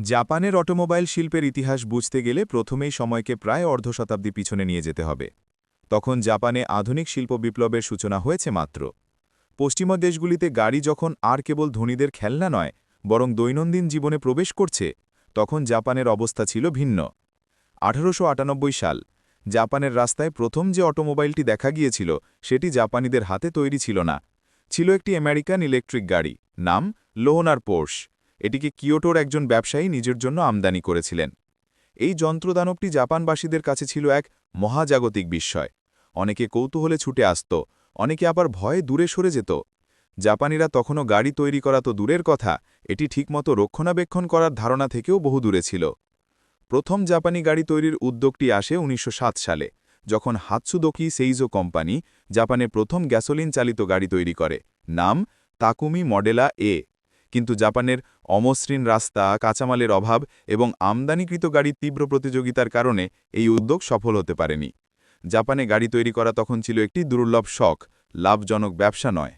জাপানের অটোমোবাইল শিল্পের ইতিহাস বুঝতে গেলে প্রথমেই সময়কে প্রায় অর্ধ শতাব্দী পিছনে নিয়ে যেতে হবে। তখন জাপানে আধুনিক শিল্প বিপ্লবের সূচনা হয়েছে মাত্র। পশ্চিমা দেশগুলিতে গাড়ি যখন আর কেবল ধনীদের খেলনা নয়, বরং দৈনন্দিন জীবনে প্রবেশ করছে, তখন জাপানের অবস্থা ছিল ভিন্ন। আঠারোশো আটানব্বই সাল, জাপানের রাস্তায় প্রথম যে অটোমোবাইলটি দেখা গিয়েছিল, সেটি জাপানিদের হাতে তৈরি ছিল না। ছিল একটি আমেরিকান ইলেকট্রিক গাড়ি, নাম লোহনার পোর্শ। এটিকে কিয়োটোর একজন ব্যবসায়ী নিজের জন্য আমদানি করেছিলেন। এই যন্ত্রদানবটি জাপানবাসীদের কাছে ছিল এক মহাজাগতিক বিস্ময়। অনেকে কৌতূহলে ছুটে আসত, অনেকে আবার ভয়ে দূরে সরে যেত। জাপানিরা তখনও গাড়ি তৈরি করা তো দূরের কথা, এটি ঠিকমতো রক্ষণাবেক্ষণ করার ধারণা থেকেও বহু দূরে ছিল। প্রথম জাপানি গাড়ি তৈরির উদ্যোগটি আসে উনিশশো সাত সালে, যখন হাতসুদোকি সেইজো কোম্পানি জাপানে প্রথম গ্যাসোলিন চালিত গাড়ি তৈরি করে, নাম তাকুমি মডেলা এ। কিন্তু জাপানের অমসৃণ রাস্তা, কাঁচামালের অভাব এবং আমদানিকৃত গাড়ির তীব্র প্রতিযোগিতার কারণে এই উদ্যোগ সফল হতে পারেনি। জাপানে গাড়ি তৈরি করা তখন ছিল একটি দুর্লভ শখ, লাভজনক ব্যবসা নয়।